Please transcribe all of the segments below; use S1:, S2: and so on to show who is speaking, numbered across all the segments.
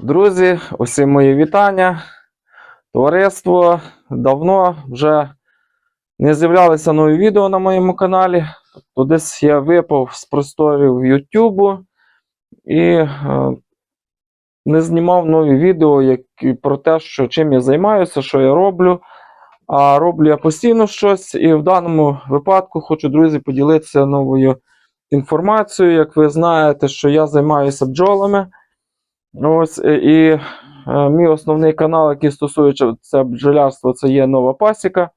S1: Друзі, усім мої вітання. Товариство давно вже не з'являлися нові відео на моєму каналі. То десь я випав з просторів Ютубу і е, не знімав нові відео які, про те, що чим я займаюся, що я роблю. А роблю я постійно щось, і в даному випадку хочу, друзі, поділитися новою інформацією. Як ви знаєте, що я займаюся бджолами. Ось е, і е, мій основний канал, який стосується це бджолярства, це є нова пасіка.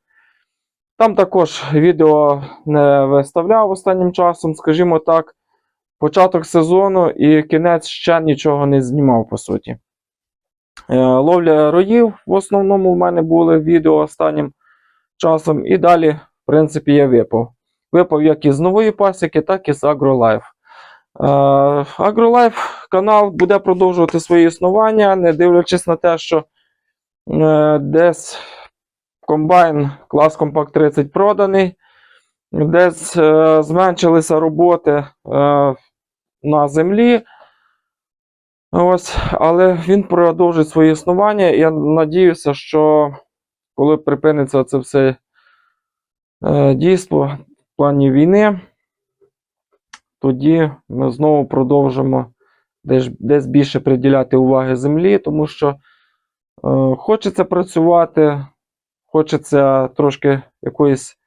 S1: Там також відео не виставляв останнім часом, скажімо так, початок сезону і кінець ще нічого не знімав, по суті. Е, Ловля роїв в основному в мене були відео останнім часом. І далі, в принципі, я випав. Випав як із нової пасіки, так і з AgroLife. Е, AgroLife канал буде продовжувати своє існування, не дивлячись на те, що е, десь комбайн клас Compact 30 проданий, десь е, зменшилися роботи на землі. Ось, але він продовжить своє існування. Я надіюся, що коли припиниться це все дійство в плані війни, тоді ми знову продовжимо десь, більше приділяти уваги землі, тому що е, хочеться працювати, хочеться трошки якоїсь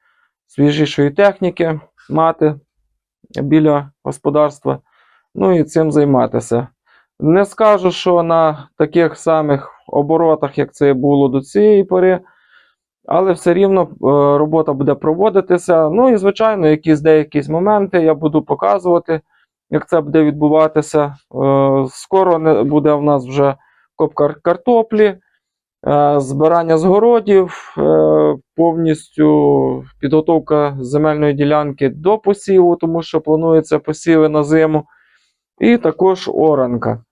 S1: свіжішої техніки мати біля господарства, ну і цим займатися. Не скажу, що на таких самих оборотах, як це було до цієї пори, але все рівно е, робота буде проводитися. Ну і, звичайно, якісь деякі моменти я буду показувати, як це буде відбуватися. Е, Скоро буде в нас вже копка картоплі, е, збирання згородів, повністю підготовка земельної ділянки до посіву, тому що планується посіви на зиму. І також оранка.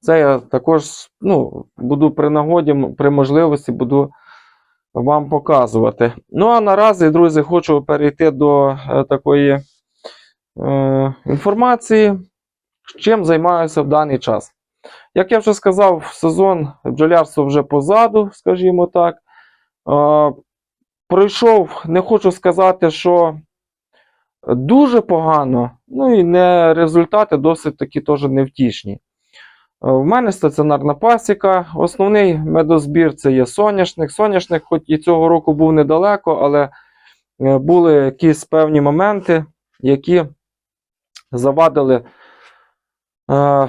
S1: Це я також ну, буду при нагоді, при можливості буду вам показувати. Ну а наразі, друзі, хочу перейти до е, такої е, інформації, чим займаюся в даний час. Як я вже сказав, сезон бджолярства вже позаду, скажімо так. Е, пройшов, не хочу сказати, що дуже погано, ну і не результати досить таки теж невтішні. Е, В мене стаціонарна пасіка. Основний медозбір це є соняшник. Соняшник, хоч і цього року був недалеко, але е, були якісь певні моменти, які завадили е,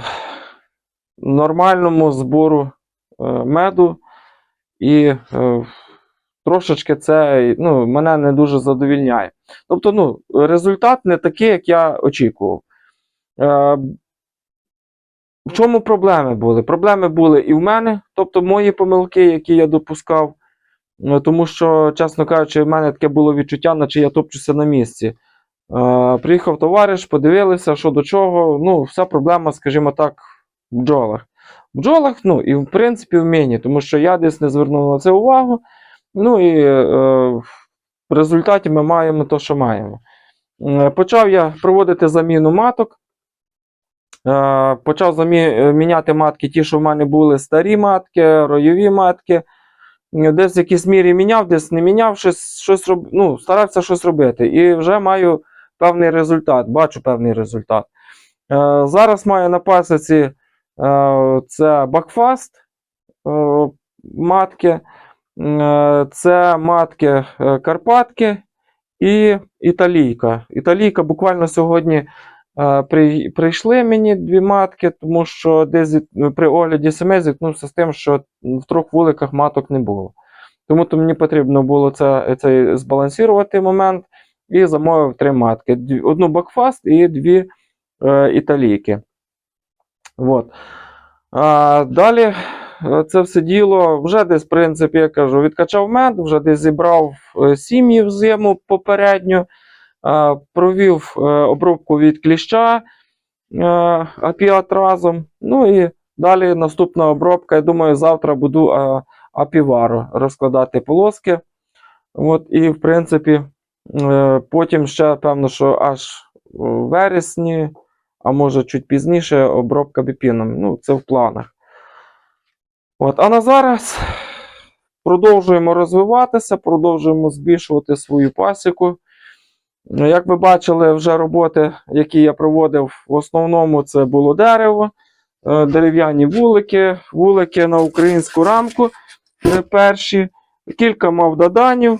S1: нормальному збору е, меду. І е, трошечки це ну, мене не дуже задовільняє. Тобто, ну, результат не такий, як я очікував. Е, в чому проблеми були? Проблеми були і в мене, тобто мої помилки, які я допускав. Ну, Тому що, чесно кажучи, в мене таке було відчуття, наче я топчуся на місці. Е, приїхав товариш, подивилися, що до чого. Ну, вся проблема, скажімо так, в бджолах. В бджолах, ну і в принципі в мені, тому що я десь не звернув на це увагу. Ну і е, в результаті ми маємо те, що маємо. Е, Почав я проводити заміну маток. Е, Почав е, міняти матки, ті, що в мене були старі матки, ройові матки. Десь в якійсь мірі міняв, десь не міняв, щось, щось роб... ну, старався щось робити. І вже маю певний результат, бачу певний результат. Е, Зараз маю на пасіці е, це Бакфаст матки. Це матки Карпатки і Італійка. Італійка буквально сьогодні прийшли мені дві матки, тому що десь при огляді сімей зіткнувся з тим, що в трьох вуликах маток не було. Тому то мені потрібно було це, це збалансувати момент і замовив три матки: одну Бакфаст і дві е, італійки. От. А, далі е, це все діло вже десь, в принципі, я кажу, відкачав мед, вже десь зібрав е, сім'ї в зиму попередньо, е, провів е, обробку від кліща е, апіат разом. Ну і далі наступна обробка. Я думаю, завтра буду е, апівару розкладати полоски. От, і, в принципі, е, потім ще, певно, що аж у вересні, а може чуть пізніше, обробка біпіном. Ну, це в планах. От, а на зараз продовжуємо розвиватися, продовжуємо збільшувати свою пасіку. Ну, Як ви бачили, вже роботи, які я проводив, в основному це було дерево, е, дерев'яні вулики, вулики на українську рамку. Перші, кілька мав доданів.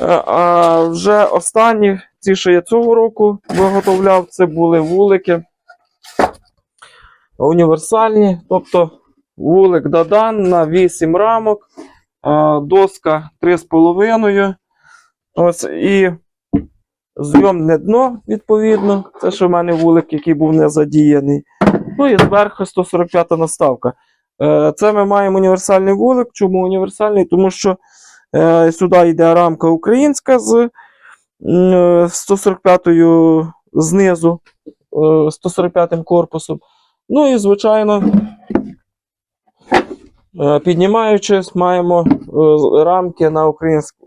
S1: Е, А вже останні, ті, що я цього року виготовляв, це були вулики універсальні, тобто вулик Дадан на 8 рамок, е, доска 3,5. Ось і зйомне дно, відповідно. Це що в мене вулик, який був не задіяний. Ну і зверху 145 наставка. Е, Це ми маємо універсальний вулик. Чому універсальний? Тому що е, сюди йде рамка українська з е, 145-ю знизу, е, 145 корпусом. Ну і, звичайно, піднімаючись, маємо рамки на українську,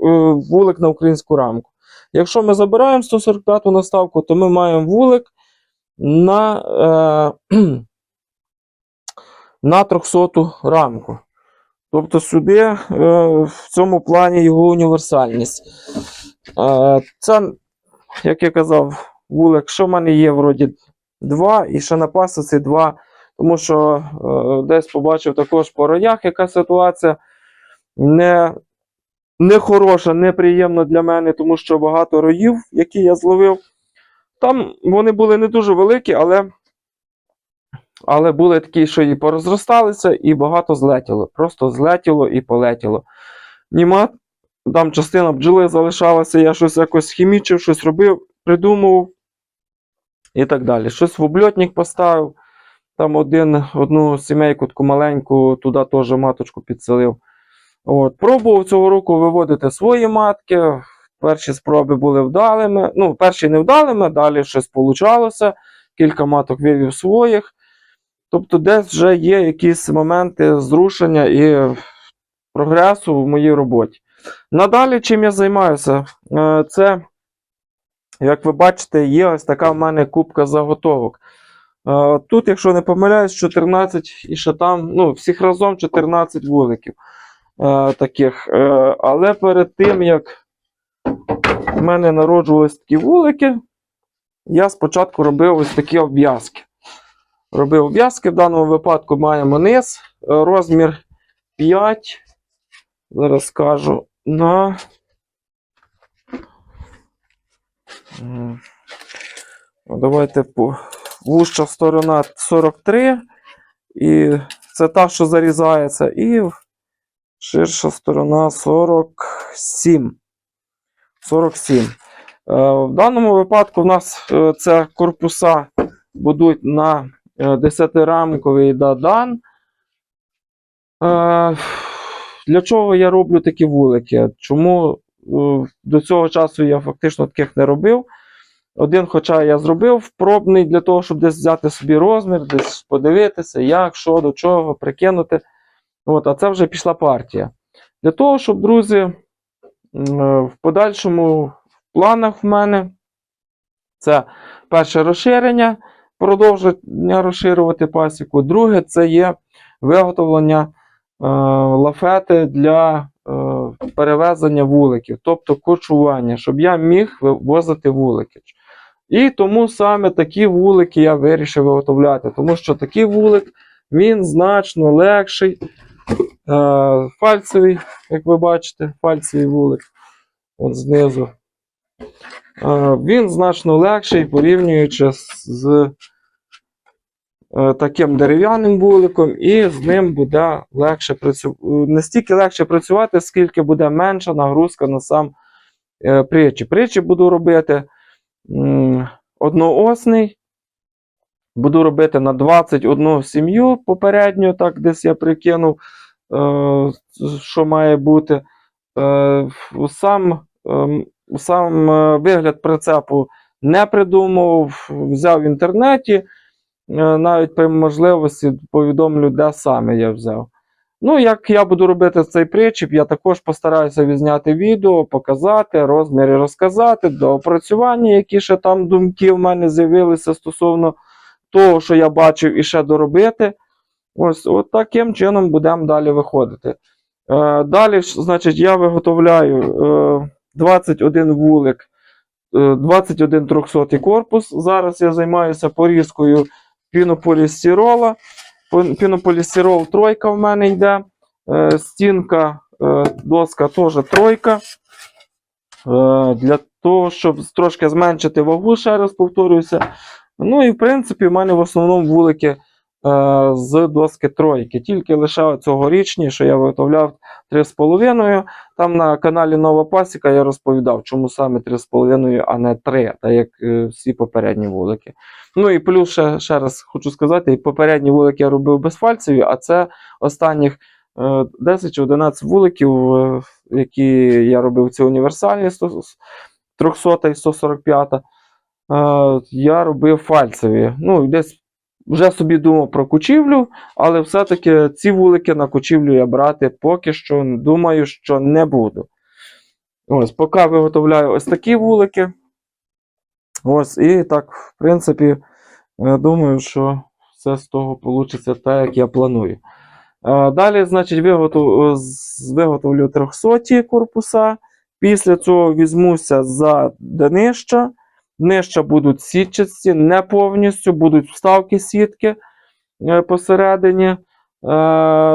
S1: вулик на українську рамку. Якщо ми забираємо 145 наставку, то ми маємо вулик на, е, на 300 рамку. Тобто сюди е, в цьому плані його універсальність. Е, це, як я казав, вулик, що в мене є вроді два, і ще на пасиці два. Тому що е, десь побачив також по роях, яка ситуація не, не хороша, неприємна для мене, тому що багато роїв, які я зловив, там вони були не дуже великі, але, але були такі, що і порозросталися, і багато злетіло. Просто злетіло і полетіло. Німа, там частина бджоли залишалася, я щось якось хімічив, щось робив, придумував і так далі. Щось в обльотник поставив. Там один, одну сімейку таку маленьку, туди теж маточку підселив. От, Пробував цього року виводити свої матки. Перші спроби були вдалими. Ну, перші не вдалими, далі щось получалося. Кілька маток вивів своїх. Тобто, десь вже є якісь моменти зрушення і прогресу в моїй роботі. Надалі, чим я займаюся, Е, це, як ви бачите, є ось така в мене кубка заготовок. Е, Тут, якщо не помиляюсь, 14 і ще там, ну, всіх разом 14 вуликів таких. Е, але перед тим, як в мене народжувались такі вулики, я спочатку робив ось такі обв'язки. Робив обв'язки, в даному випадку маємо низ, е, розмір 5. Зараз скажу на. Давайте по вужча сторона 43, і це та, що зарізається, і ширша сторона 47. 47. Е, В даному випадку в нас е, це корпуса будуть на 10-рамковий дадан. Е, Для чого я роблю такі вулики? Чому до цього часу я фактично таких не робив? Один, хоча я зробив пробний для того, щоб десь взяти собі розмір, десь подивитися, як, що, до чого, прикинути. От, а це вже пішла партія. Для того, щоб, друзі, е, в подальшому в планах в мене це перше розширення, продовження розширювати пасіку. Друге, це є виготовлення е, лафети для е, перевезення вуликів, тобто кочування, щоб я міг вивозити вулики. І тому саме такі вулики я вирішив виготовляти, тому що такий вулик він значно легший. Е, фальцевий, як ви бачите, фальцевий вулик от знизу. Е, він значно легший, порівнюючи з, е, таким дерев'яним вуликом, і з ним буде легше працювати. Не стільки легше працювати, скільки буде менша нагрузка на сам притчі. Притчі буду робити одноосний. Буду робити на 21 сім'ю попередньо, так десь я прикинув, що має бути. Е, сам, е, сам е, вигляд прицепу не придумав, взяв в інтернеті. Е, навіть при можливості повідомлю, де саме я взяв. Ну, як я буду робити цей причіп, я також постараюся відзняти відео, показати, розміри розказати, до опрацювання, які ще там думки в мене з'явилися стосовно того, що я бачив і ще доробити. Ось от таким чином будемо далі виходити. Е, далі, значить, я виготовляю е, 21 вулик, е, 21 300 корпус. Зараз я займаюся порізкою пінополістирола. Пін- Пінополістирол тройка в мене йде. Е, стінка, е, доска теж тройка. Е, для того, щоб трошки зменшити вагу, ще раз повторююся. Ну і в принципі, в мене в основному вулики з доски тройки. Тільки лише цьогорічні, що я виготовляв 3,5. Там на каналі Нова Пасіка я розповідав, чому саме 3,5, а не 3, так як е, всі попередні вулики. Ну і плюс ще, ще раз хочу сказати, попередні вулики я робив безфальцеві, а це останніх е, 10 чи 11 вуликів, е, які я робив, ці універсальні 100 300 і 145. Е, я робив фальцеві. Ну, десь вже собі думав про кучівлю, але все-таки ці вулики на кучівлю я брати поки що думаю, що не буду. Ось, поки виготовляю ось такі вулики. Ось, і так, в принципі, е, думаю, що все з того вийде так, як я планую. Е, Далі, значить, виготов... виготовлю 300 корпуса. Після цього візьмуся за днища. Днища будуть сітчасті, не повністю, будуть вставки сітки е, посередині. Е,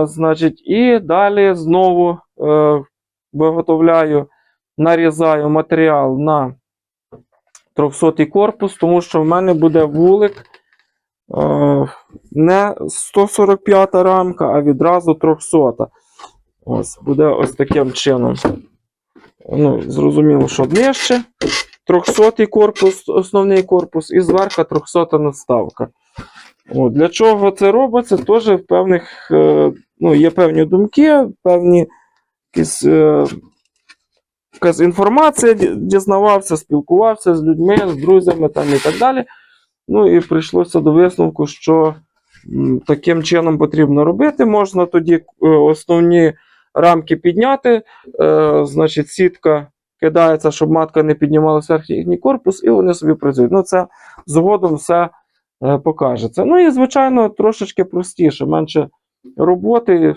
S1: значить, і далі знову е, виготовляю, нарізаю матеріал на 300 корпус, тому що в мене буде вулик е, не 145 рамка, а відразу 300. Ось, буде ось таким чином. Ну, зрозуміло, що нижче. 300 корпус, основний корпус, і зверху 300 наставка. От, для чого це робиться? Теж в певних, е, ну, є певні думки, певні якісь, е, якась інформація, дізнавався, спілкувався з людьми, з друзями там і так далі. Ну і прийшлося до висновку, що таким чином потрібно робити. Можна тоді е, основні рамки підняти, е, значить, сітка кидається, щоб матка не піднімалася вверх їхній корпус, і вони собі працюють. Ну, це згодом все е, покажеться. Ну і, звичайно, трошечки простіше, менше роботи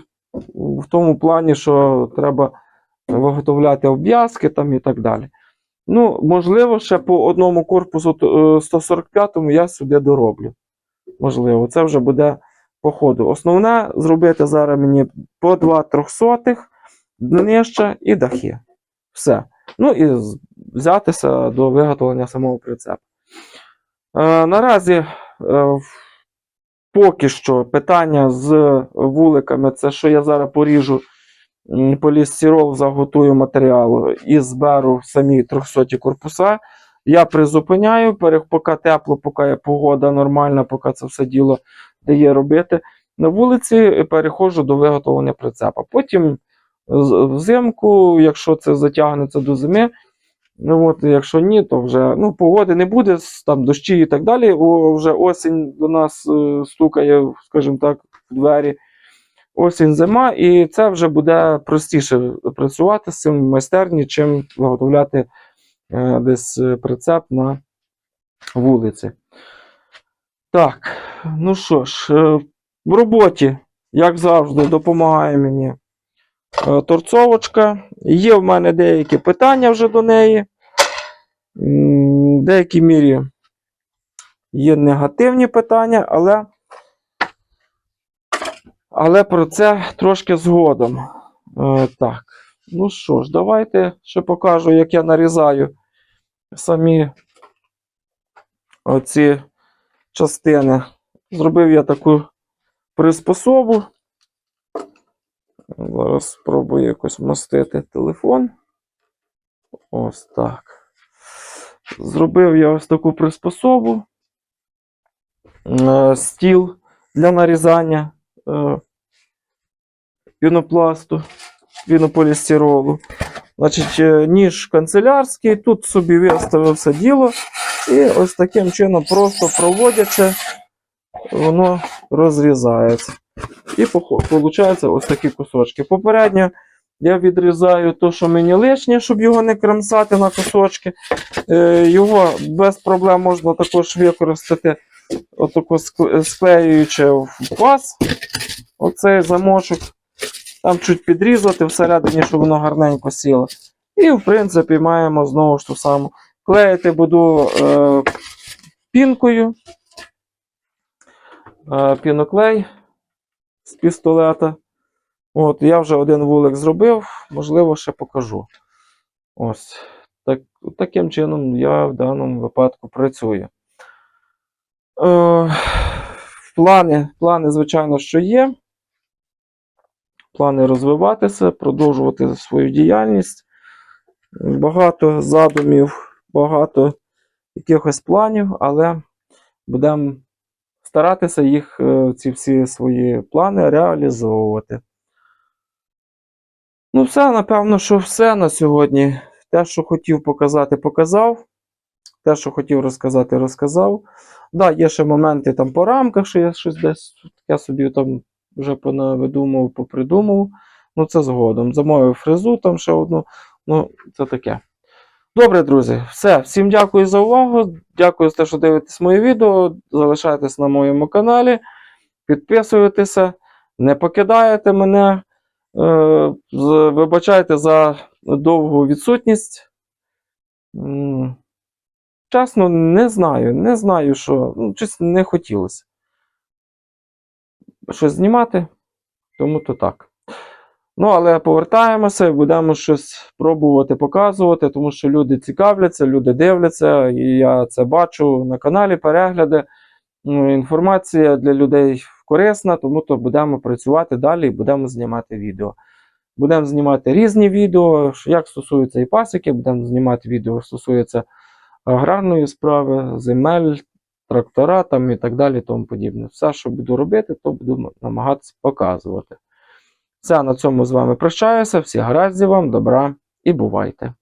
S1: в тому плані, що треба виготовляти обв'язки там і так далі. Ну, можливо, ще по одному корпусу е, 145-му я сюди дороблю. Можливо, це вже буде по ходу. Основне зробити зараз мені по 2 трьохсотих, днище і дахи. Все. Ну і взятися до виготовлення самого прицепу. Е, наразі е, поки що питання з вуликами це що я зараз поріжу м, полістирол, заготую матеріал і зберу самі 300 корпуса. Я призупиняю, поки тепло, поки погода нормальна, поки це все діло дає робити. На вулиці переходжу до виготовлення прицепа. Потім взимку, якщо це затягнеться до зими, ну от, якщо ні, то вже ну, погоди не буде, там дощі і так далі. О, вже осінь до нас е, стукає, скажімо так, в двері. Осінь, зима, і це вже буде простіше працювати з цим в майстерні, чим виготовляти е, десь е, прицеп на вулиці. Так, ну що ж, е, в роботі, як завжди, допомагає мені торцовочка. Є в мене деякі питання вже до неї. В деякій мірі є негативні питання, але, але про це трошки згодом. Е, так, ну що ж, давайте ще покажу, як я нарізаю самі оці частини. Зробив я таку приспособу. Зараз спробую якось вмостити телефон. Ось так. Зробив я ось таку приспособу. Е, Стіл для нарізання е, пінопласту, пінополістиролу. Значить, е, ніж канцелярський, тут собі виставив все діло. І ось таким чином, просто проводячи, воно розрізається. І виходить ось такі кусочки. Попередньо я відрізаю те, що мені лишнє, щоб його не кремсати на кусочки. Е, Його без проблем можна також використати отако склеюючи в паз, оцей замочок, там чуть підрізати всередині, щоб воно гарненько сіло. І, в принципі, маємо знову ж ту саму. Клеїти буду е, пінкою. Е, піноклей з пістолета. От, я вже один вулик зробив, можливо, ще покажу. Ось. Так, таким чином я в даному випадку працюю. Е, плани, плани, звичайно, що є. Плани розвиватися, продовжувати свою діяльність. Багато задумів, багато якихось планів, але будемо старатися їх, е, ці всі свої плани реалізовувати. Ну, все, напевно, що все на сьогодні. Те, що хотів показати, показав. Те, що хотів розказати, розказав. Да, є ще моменти там по рамках, що я щось десь я собі там вже понавидумав, попридумав. Ну, це згодом. Замовив фрезу там ще одну. Ну, це таке. Добре, друзі, все. Всім дякую за увагу. Дякую за те, що дивитесь моє відео. Залишайтесь на моєму каналі, підписуйтеся, не покидаєте мене. Е, Вибачайте за довгу відсутність. Чесно, не знаю. Не знаю, що. Ну, щось не хотілося щось знімати, тому то так. Ну, але повертаємося і будемо щось пробувати показувати, тому що люди цікавляться, люди дивляться, і я це бачу на каналі, перегляди. Ну, інформація для людей корисна, тому то будемо працювати далі і будемо знімати відео. Будемо знімати різні відео, як стосується і пасіки, будемо знімати відео, стосується аграрної справи, земель, трактора там і так далі, тому подібне. Все, що буду робити, то буду намагатися показувати. Все, на цьому з вами прощаюся. Всі гараздів вам, добра і бувайте!